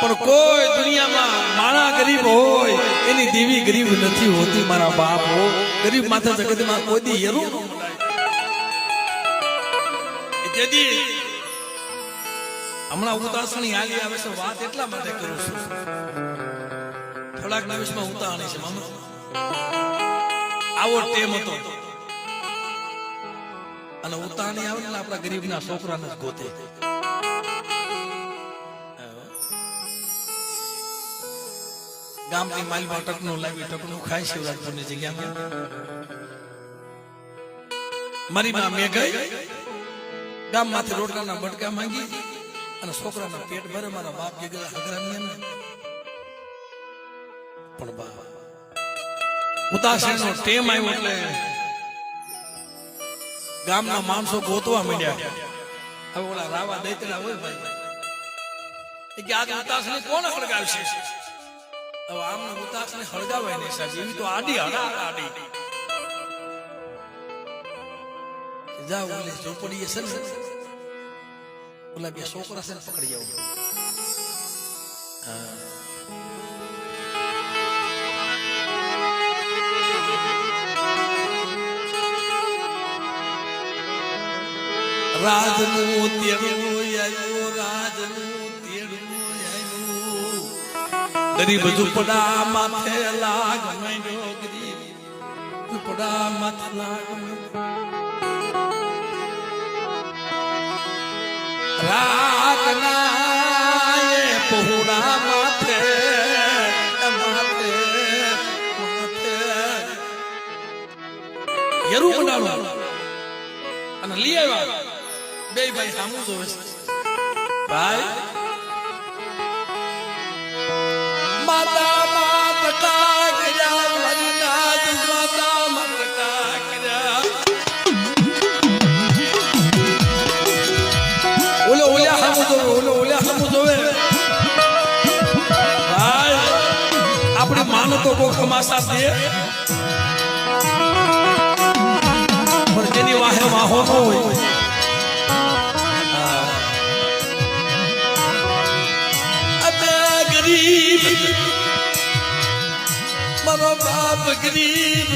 પણ કોઈ દુનિયામાં માણા ગરીબ હોય, એની દેવી ગરીબ નથી હોતી, મારા બાપ હો. ગરીબ માથા જગતમાં કોઈ હમણાં ઉતાસણી હાલી આવે છે, વાત એટલા માટે કરું છું. થોડાક દિવસમાં ઉતાવળી છે આવો ટેમ હતો. અને ઉતાવળી આવે ને આપણા ગરીબના છોકરાને જ ગોતે. ગામની માલમાં ટકનું લાવી ટકનું ખાય શિવરાજપુરની જગ્યામાં. મારી માં મેં ગઈ, ગામમાંથી રોટલાના બટકા માંગી અને છોકરાના પેટ ભરે, મારા બાપ જે ગયા હગરામિયા પણ બા ઉદાસીનો ટેમ આવ્યો એટલે ગામના માણસો ગોતવા માંડ્યા. હવે ઓલા રાવા દૈતડા હોય ભાઈ કે આજે ઉતાસણી કોણ હળગાવશે હવે હળગાવાય નહીં ઝોપડી છે ને, ઓલા બે છોકરા છે ને પકડી આવો હા. રાજનું તેડું આવ્યું, રાજનું તેડું આવ્યું ગરીબ ઝૂંપડા માથે લાગ માંડ્યો, ગરીબ ઝૂંપડા માથે લાગ રાત ના એ પહોળા માથે માથે માથે. યરુ બનાવવાનું અને લઈ આવ્યા. બે ભાઈ સામું જોવે ભાઈ તો કોક માસા દે પણ જેની વાહે વાહો ન હોય. ગરીબ મારો બાપ ગરીબ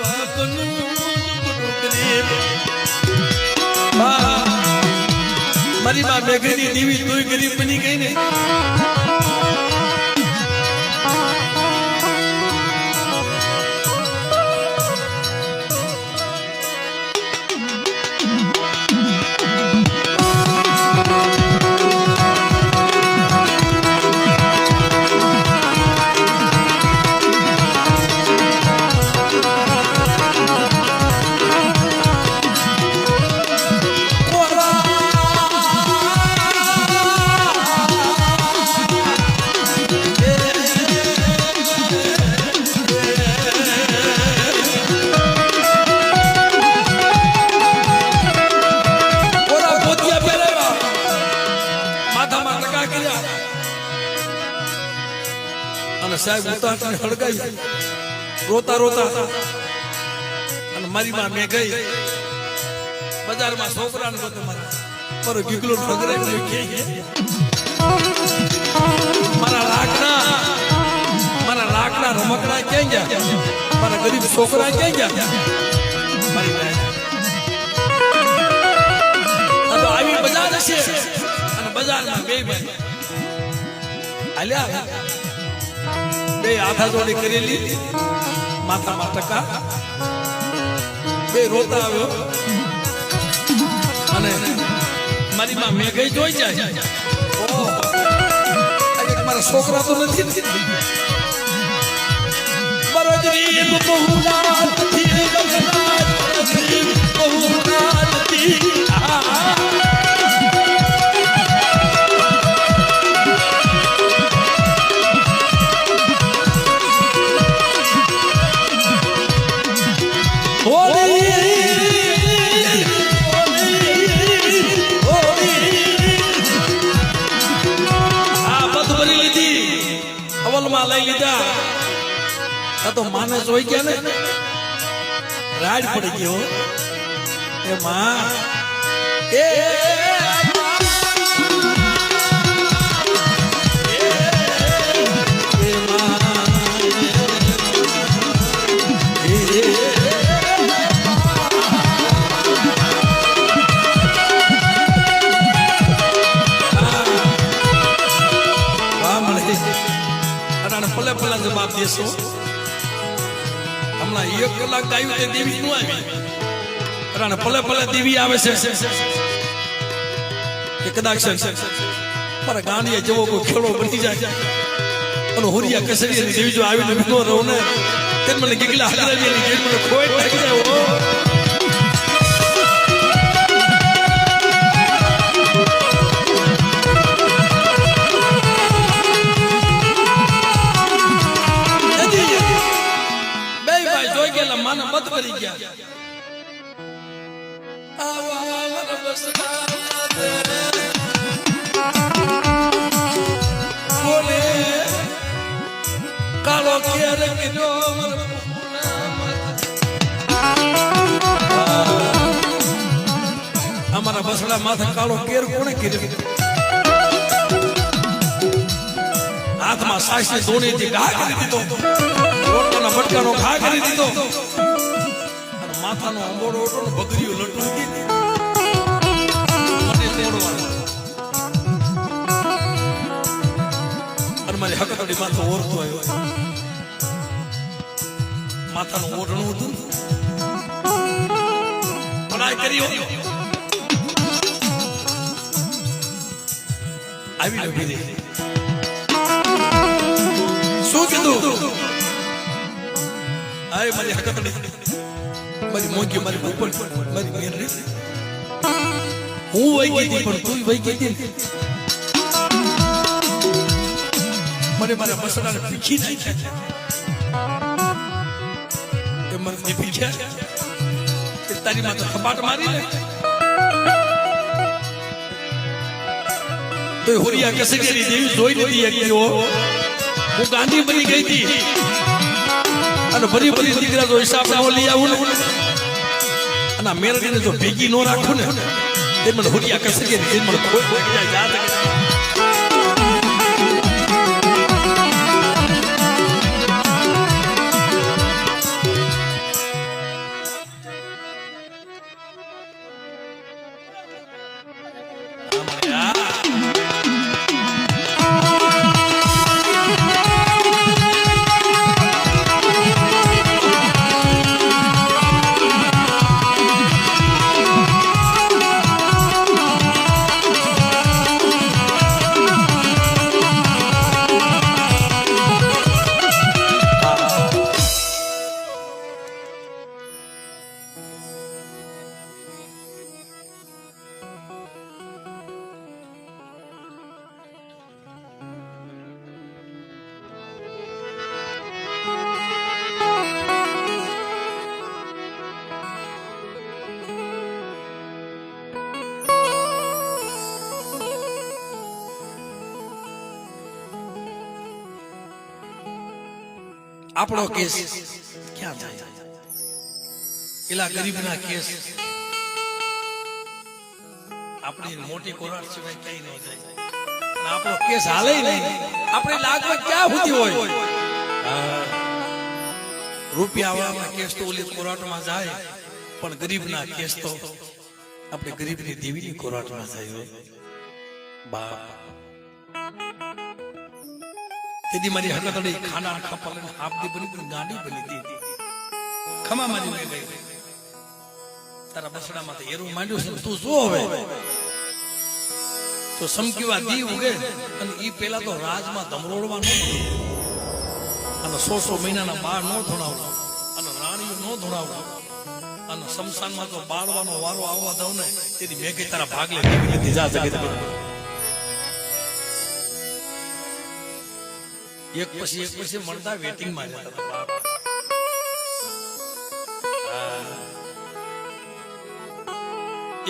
બાપનું ગરીબ. બા, મારી માં મેઘની દેવી તોય ગરીબ બની ગઈ ને. ઉતારને હળગાવી રોતા રોતા. અને મારી માં મેં ગઈ. બજારમાં છોકરાને ગોતો મારા. પર ગીગલો ઠગરાઈ ગયો? કે મારા લાકડા મારા લાકડા રમકડા ક્યાં ગયા? મારા ગરીબ છોકરા ક્યાં ગયા? મારી તો આવી બજાર હશે. અને બજારમાં બે ભાઈ હાલ્યા? બે હાથા જોડી કરેલી માથામાં ટકા બે રોતા આવ્યો અને મારી માં મેં ગઈ જોઈ જાય ઓહો, આજે મારા છોકરા તો નથી ને. મારો ગરીબ તો માનસ હોય કે ને રાજ પડી ગયો એ માં એ પલે પલા જવાબ દેશો હમણાં એક કલાક ગાયું તે દેવી નું આવી. અને ભલે ભલે દેવી આવે છે. કે કદાચ મારા ગાંડીએ જેવો કોઈ ખેડો બની જાય. અને હોરિયા કસરી દેવી જો આવીને બીજો રહું ને તે મને ગીગલા મને ખોઈ નાખી જાય અમારા બસડા માથે કાળો કેર કોણે કીધું હાથમાં સાસની ધોણીથી ઘા કરી દીધો. રોટલાના બટકાનો ઘા કરી દીધો. માથાનો અંબોડો ઓટો ને બગડીઓ લટું દીધી અને મારી હકતડી માથો ઓરતો આવ્યો માથાનું ઓઢણું હતું. ભલાઈ કરી આવી ઊભી રહી શું કીધું? આય મારી હકતડી મારી મોંઘી મારી ઉપર મારી મેર રે હું વહી ગઈ હતી પણ તું વહી ગઈ હતી. મને મારા બસડાને પીખી નાખ્યા એ મને જે પીખ્યા એ તારી માથે ખપાટ મારી ને તો હોરિયા કસરિયાની દેવી જોઈ લીધી એક. હું ગાંધી બની ગઈ હતી. અને ભરી ભરી દીકરા જો હિસાબ ના લઈ આવું ને, અને મેરડીને જો ભેગી ન રાખું ને, તે મને હોરિયા કસરિયાની દેવી મને કોઈ કોઈ જાય. આપણો કેસ ક્યાં જાય એલા ગરીબના કેસ. આપણી મોટી કોરાટ સિવાય ક્યાંય ન જાય. આપણો કેસ હાલે નહીં. આપણે લાગવા ક્યાં સુધી હોય? રૂપિયા વાળાના કેસ તો ઓલી કોરાટમાં જાય, પણ ગરીબના કેસ તો આપણે ગરીબની દેવીની કોરાટમાં જાય હોય. બાપ તેથી મારી હકતડી ખાના ખપલ આપની બની પણ ગાંડી બની હતી ખમા મારી મેં ગઈ. તારા બસડામાં તો એરું માંડ્યું છે. તું જો હવે? તો સમકીવા દી ઉગે અને ઈ પેલા તો રાજમાં ધમરોડવા ન અને સો સો મહિનાના બાળ ન ધોણાવતો. અને રાણીઓ ન ધોણાવતો. અને શમશાનમાં તો બાળવાનો વારો આવવા દઉં ને, તેથી મેં કઈ તારા ભાગ લે લીધી જા જગત એક પછી એક પછી મળતા વેટિંગમાં જતા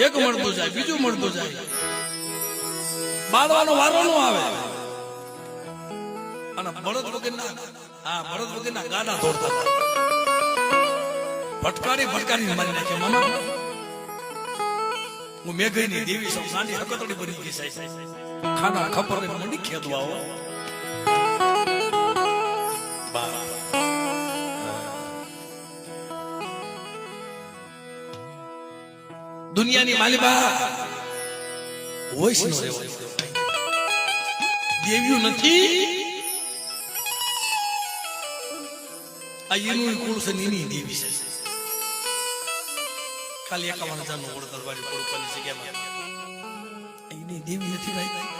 એક મળતું જાય, બીજું મળતું જાય. બાળવાનો વારો નો આવે. અને બળદ વગરના હા, બળદ વગરના ગાડા દોડતા ફટકારી ભટકાડી મારી નાખે મામા, હું મેઘઈની દેવી સૌ સાંડી હકતડી બની ગઈ સાહેબ ખાના ખબર ને મંડી ખેદવા આવો. બા દુનિયાની માલિબા રહેવો. દેવીઓ નથી. છે ને એની દેવી છે. ખાલી એકાવન હજારનું કોડું જગ્યામાં. એની દેવી નથી ભાઈ.